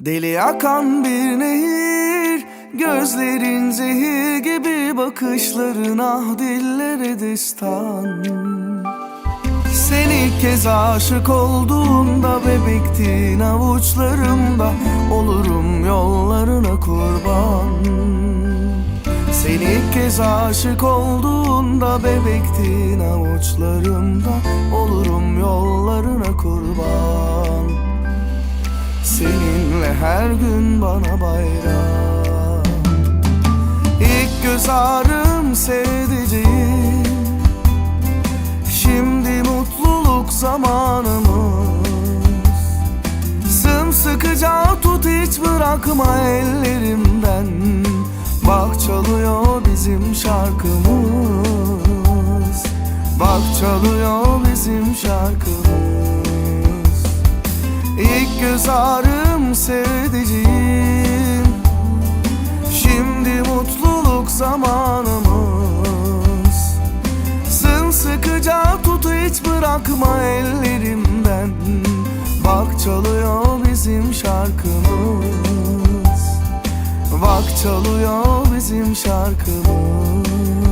Deli akan bir nehir Gözlerin zehir gibi Bakışların ah dillere destan. Sen ilk kez aşık olduğunda Bebektin avuçlarımda Olurum yollarına kurban. Sen ilk kez aşık olduğunda Bebektin avuçlarımda Olurum yollarına kurban her gün bana bayram. İlk göz ağrım sevdiceğim. Şimdi mutluluk zamanımız. Sımsıkıca tut hiç bırakma ellerimden. Bak çalıyor bizim şarkımız. Bak çalıyor bizim şarkımız. İlk göz ağrım sevdiceğim Şimdi mutluluk zamanımız. Sımsıkıca tut hiç bırakma ellerimden. Bak çalıyor bizim şarkımız. Bak çalıyor bizim şarkımız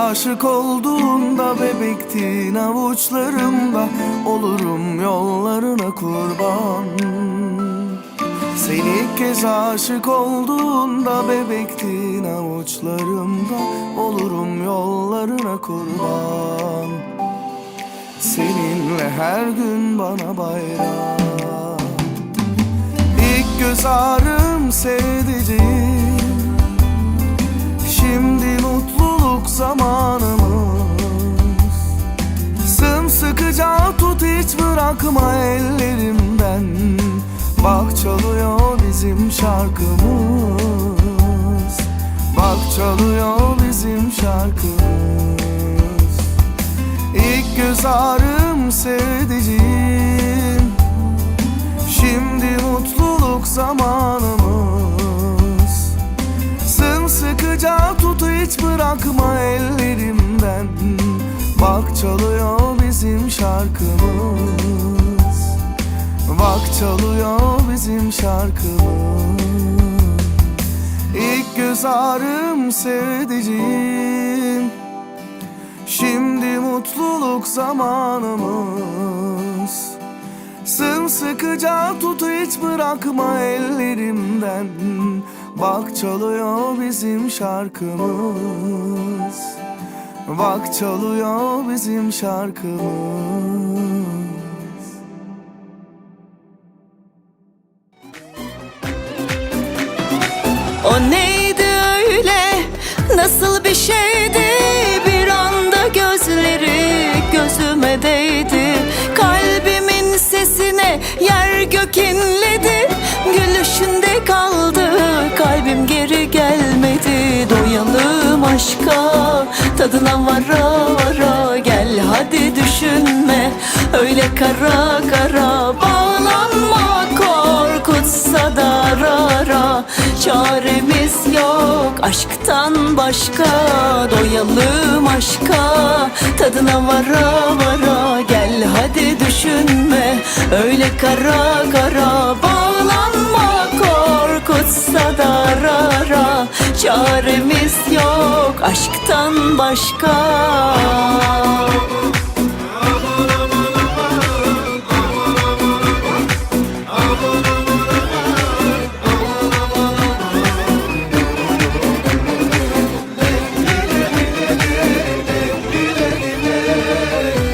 aşık olduğunda bebektin avuçlarımda Olurum yollarına kurban. Sen ilk kez aşık olduğunda bebektin avuçlarımda Olurum yollarına kurban. Seninle her gün bana bayram. İlk göz ağrım sevdiceğim hiç bırakma ellerimden. Bak çalıyor bizim şarkımız. Bak çalıyor bizim şarkımız. İlk göz ağrım sevdiceğim Şimdi mutluluk zamanımız. Sımsıkıca tut hiç bırakma ellerimden. Bak çalıyor bizim şarkımız. Bak çalıyor bizim şarkımız. İlk göz ağrım sevdiceğim. Şimdi mutluluk zamanımız. Sımsıkıca tut hiç bırakma ellerimden. Bak çalıyor bizim şarkımız Bak çalıyor bizim şarkımız. O neydi öyle? Nasıl bir şeydi? Bir anda gözleri gözüme değdi vara vara Gel hadi düşünme. Öyle kara kara Bağlanma korkutsa da rara Çaremiz yok aşktan başka Doyalım aşka. Tadına vara vara Gel hadi düşünme. Öyle kara kara Bağlanma korkutsa da rara Çaremiz yok aşktan başka.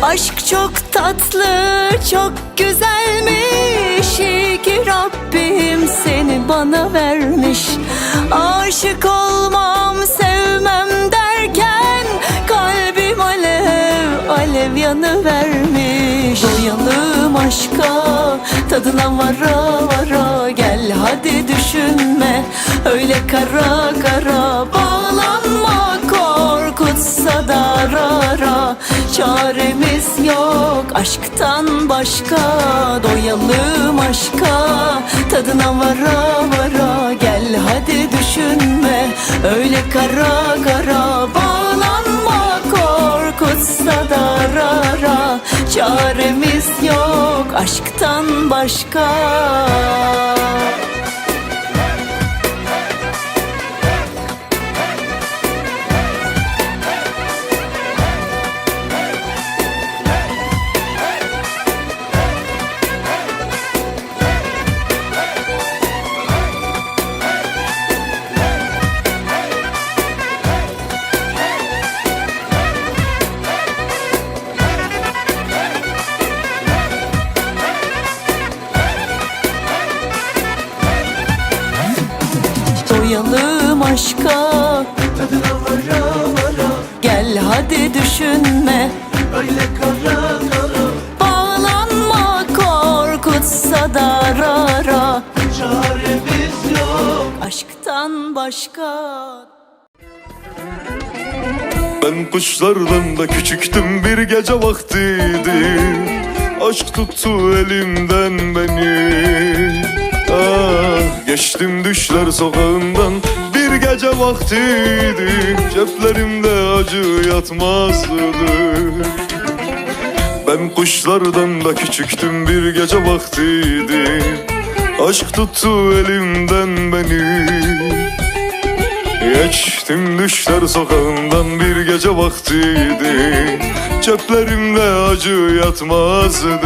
Aşk çok tatlı, çok güzelmiş Tadına vara vara gel hadi düşünme. Öyle kara kara bağlanma korkutsa da ara Çaremiz yok aşktan başka Doyalım aşka. Tadına vara vara Gel hadi düşünme. Öyle kara kara Çaremiz yok aşktan başka aşka. Tadına vara vara Gel hadi düşünme. Öyle kara kara Bağlanma korkutsa da rara Çaremiz yok Aşktan başka. Ben kuşlardan da küçüktüm bir gece vaktiydi. Aşk tuttu elimden beni. Ah geçtim düşler sokağından gece vaktiydi Ceplerimde acı yatmazdı Ben kuşlardan da küçüktüm bir gece vaktiydi Aşk tuttu elimden beni. Geçtim düşler sokağından bir gece vaktiydi Ceplerimde acı yatmazdı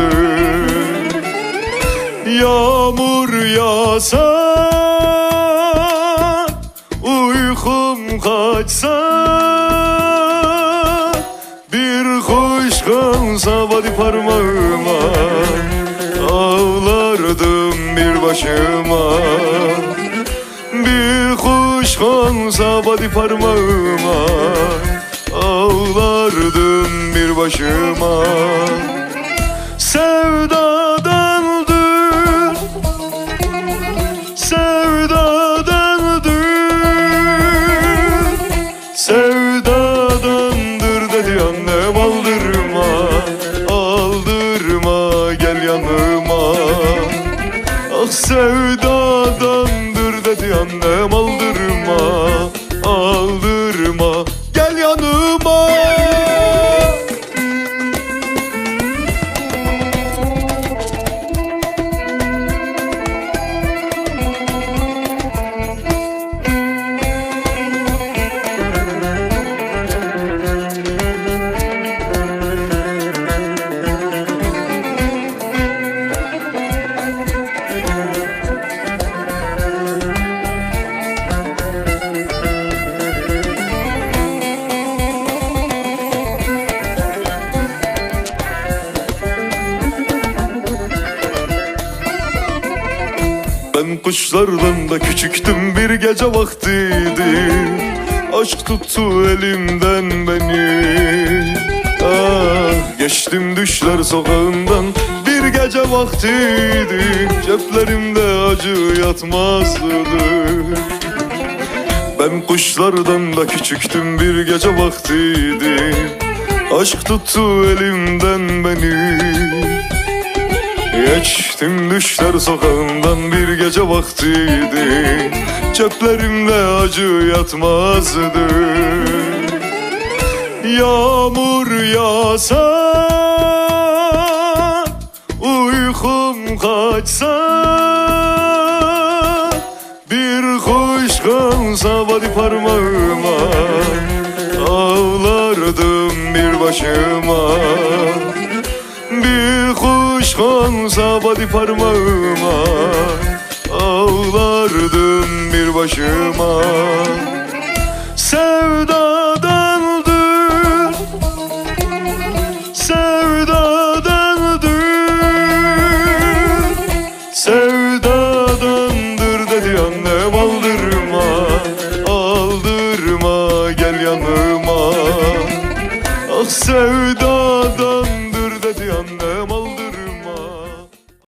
Yağmur yağsa kaçsa Bir kuş konsa body parmağıma Ağlardım bir başıma. Bir kuş konsa body parmağıma Ağlardım bir başıma Ben kuşlardan da küçüktüm bir gece vaktiydi. Aşk tuttu elimden beni. Ah geçtim düşler sokağından bir gece vaktiydi. Ceplerimde acı yatmazdı. Ben kuşlardan da küçüktüm bir gece vaktiydi. Aşk tuttu elimden beni Geçtim düşler sokağından bir gece vaktiydi. Ceplerimde acı yatmazdı. Yağmur yağsa Uykum kaçsa Bir kuş konsa body parmağıma Ağlardım bir başıma kuş konsa body parmağıma Ağlardım bir başıma. Sevdadandır